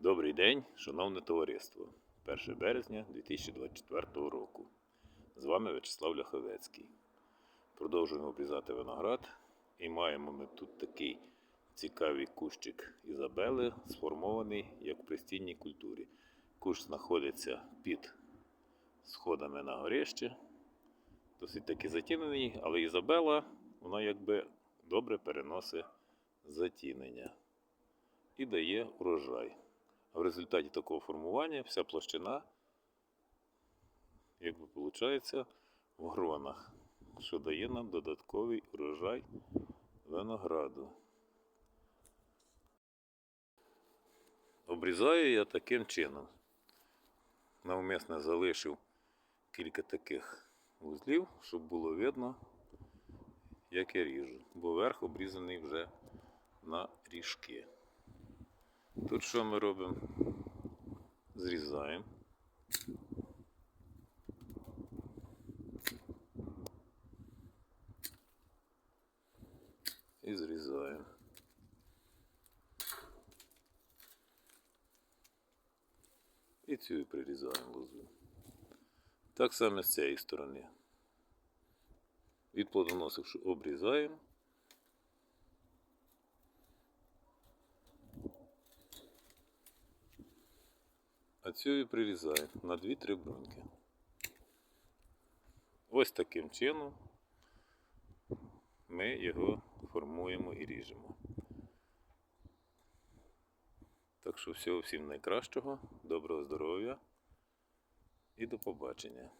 Добрий день, шановне товариство. 1 березня 2024 року. З вами В'ячеслав Ляховецький. Продовжуємо обрізати виноград. І маємо ми тут такий цікавий кущик Ізабели, сформований як в пристінній культурі. Кущ знаходиться під сходами на горище. Досить таки затінений, але Ізабела, вона якби добре переносить затінення і дає урожай. В результаті такого формування вся площина, якби виходить, в гронах, що дає нам додатковий урожай винограду. Обрізаю я таким чином. Навмисно залишив кілька таких вузлів, щоб було видно, як я ріжу, бо верх обрізаний вже на ріжки. Тут що ми робимо? Зрізаємо. І зрізаємо. І цю прирізаємо лозу. Так само з цієї сторони. Від плодоносів обрізаємо. А цю і прирізаю на 2-3 бруньки. Ось таким чином ми його формуємо і ріжемо. Так що всього всім найкращого, доброго здоров'я і до побачення.